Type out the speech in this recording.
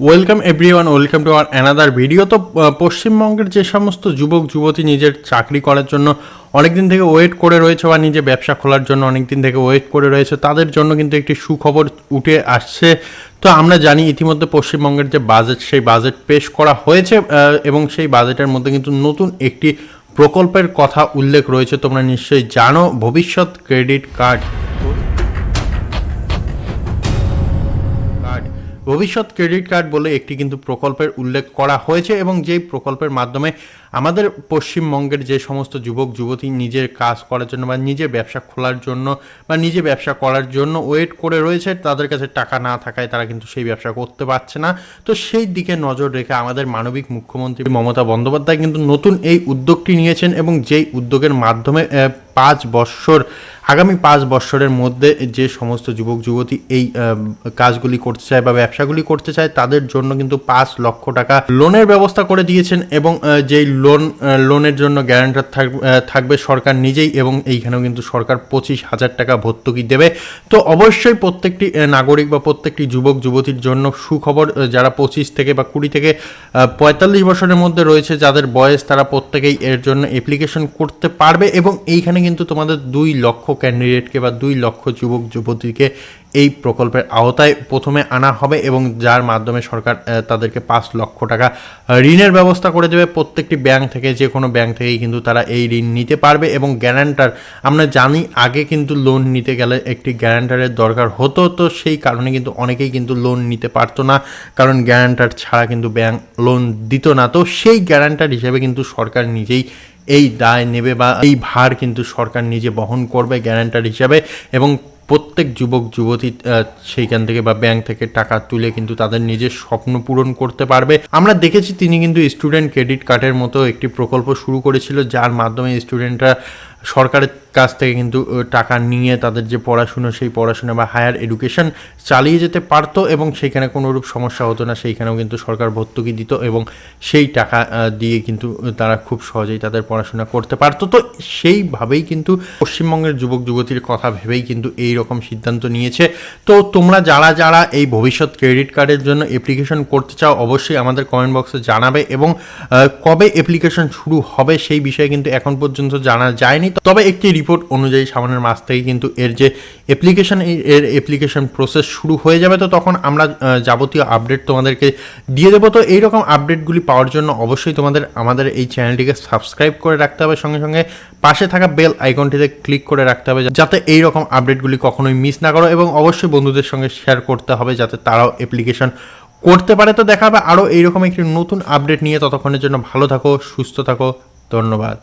Welcome everyone welcome to our another video তো পশ্চিমবঙ্গের যে সমস্ত যুবক, যুবতী নিজের চাকরি করার জন্য অনেক দিন থেকে ওয়েট করে রয়েছে বা নিজে ব্যবসা খোলার জন্য অনেক দিন থেকে ওয়েট করে রয়েছে, তাদের জন্য কিন্তু একটি সুখবর উঠে আসছে। তো আমরা জানি ইতিমধ্যে পশ্চিমবঙ্গের যে বাজেট সেই বাজেট পেশ করা হয়েছে এবং সেই বাজেটের মধ্যে কিন্তু নতুন একটি প্রকল্পের কথা উল্লেখ রয়েছে, তোমরা নিশ্চয়ই জানো। Bhabishyat credit card Bhabishyat credit card বলে একটি কিন্তু প্রকল্পের উল্লেখ করা হয়েছে এবং যেই প্রকল্পের মাধ্যমে আমাদের পশ্চিমবঙ্গের যে সমস্ত যুবক, যুবতী নিজের কাজ করার জন্য বা নিজের ব্যবসা খোলার জন্য বা নিজে ব্যবসা করার জন্য ওয়েট করে রয়েছে, তাদের কাছে টাকা না থাকায় তারা কিন্তু সেই ব্যবসা করতে পারছে না। তো সেই দিকে নজর রেখে আমাদের মানবিক মুখ্যমন্ত্রী মমতা বন্দ্যোপাধ্যায় কিন্তু নতুন এই উদ্যোগটি নিয়েছেন এবং যেই উদ্যোগের মাধ্যমে পাঁচ বৎসর, আগামী পাঁচ বৎসরের মধ্যে যে সমস্ত যুবক, যুবতী এই কাজগুলি করতে চায় বা ব্যবসাগুলি করতে চায়, তাদের জন্য কিন্তু পাঁচ লক্ষ টাকা লোনের ব্যবস্থা করে দিয়েছেন এবং যেই লোন লোনের জন্য গ্যারান্টার থাকবে সরকার নিজেই এবং এইখানেও কিন্তু সরকার পঁচিশ হাজার টাকা ভর্তুকি দেবে। তো অবশ্যই প্রত্যেকটি নাগরিক বা প্রত্যেকটি যুবক, যুবতীর জন্য সুখবর যারা পঁচিশ থেকে বা কুড়ি থেকে পঁয়তাল্লিশ বছরের মধ্যে রয়েছে, যাদের বয়স তারা প্রত্যেকেই এর জন্য অ্যাপ্লিকেশন করতে পারবে এবং এইখানে কিন্তু তোমাদের দুই লক্ষ ক্যান্ডিডেটকে বা দুই লক্ষ যুবক, যুবতীকে এই প্রকল্পের আওতায় প্রথমে আনা হবে এবং যার মাধ্যমে সরকার তাদেরকে পাঁচ লক্ষ টাকা ঋণের ব্যবস্থা করে দেবে। প্রত্যেকটি ব্যাংক থেকে, যে কোনো ব্যাংক থেকেই কিন্তু তারা এই ঋণ নিতে পারবে এবং গ্যারান্টার, আমরা জানি আগে কিন্তু লোন নিতে গেলে একটি গ্যারান্টারের দরকার হতো, তো সেই কারণে কিন্তু অনেকেই কিন্তু লোন নিতে পারতো না, কারণ গ্যারান্টার ছাড়া কিন্তু ব্যাংক লোন দিত না। তো সেই গ্যারান্টার হিসেবে কিন্তু সরকার নিজেই এই দায় নেবে বা এই ভার কিন্তু সরকার নিজে বহন করবে গ্যারান্টার হিসাবে এবং প্রত্যেক যুবক, যুবতী সেইখান থেকে বা ব্যাংক থেকে টাকা তুলে কিন্তু তাদের নিজের স্বপ্ন পূরণ করতে পারবে। আমরা দেখেছি তিনি কিন্তু স্টুডেন্ট ক্রেডিট কার্ডের মতো একটি প্রকল্প শুরু করেছিল, যার মাধ্যমে স্টুডেন্টরা সরকারের কাছ থেকে কিন্তু টাকা নিয়ে তাদের যে পড়াশুনো, সেই পড়াশোনা বা হায়ার এডুকেশন চালিয়ে যেতে পারতো এবং সেইখানে কোনোরূপ সমস্যা হতো না, সেইখানেও কিন্তু সরকার ভর্তুকি দিত এবং সেই টাকা দিয়ে কিন্তু তারা খুব সহজেই তাদের পড়াশোনা করতে পারতো। তো সেইভাবেই কিন্তু পশ্চিমবঙ্গের যুবক যুবতীর কথা ভেবেই কিন্তু এই রকম সিদ্ধান্ত নিয়েছে। তো তোমরা যারা যারা এই ভবিষ্যৎ ক্রেডিট কার্ডের জন্য অ্যাপ্লিকেশন করতে চাও, অবশ্যই আমাদের কমেন্ট বক্সে জানাবে এবং কবে অ্যাপ্লিকেশন শুরু হবে সেই বিষয়ে কিন্তু এখন পর্যন্ত জানা যায়নি। তবে একটি রিপোর্ট অনুযায়ী সামনের মাস থেকে কিন্তু এর যে অ্যাপ্লিকেশন এর অ্যাপ্লিকেশন প্রসেস শুরু হয়ে যাবে, তো তখন আমরা যাবতীয় আপডেট তোমাদেরকে দিয়ে দেবো। তো এইরকম আপডেটগুলি পাওয়ার জন্য অবশ্যই তোমাদের, আমাদের এই চ্যানেলটিকে সাবস্ক্রাইব করে রাখতে হবে। সঙ্গে সঙ্গে পাশে থাকা বেল আইকনটিতে ক্লিক করে রাখতে হবে, যাতে এই রকম আপডেটগুলি কখনোই মিস না করো এবং অবশ্যই বন্ধুদের সঙ্গে শেয়ার করতে হবে, যাতে তারাও অ্যাপ্লিকেশন করতে পারে। তো দেখা হবে আরও এইরকম একটি নতুন আপডেট নিয়ে। ততক্ষণের জন্য ভালো থাকো, সুস্থ থাকো। ধন্যবাদ।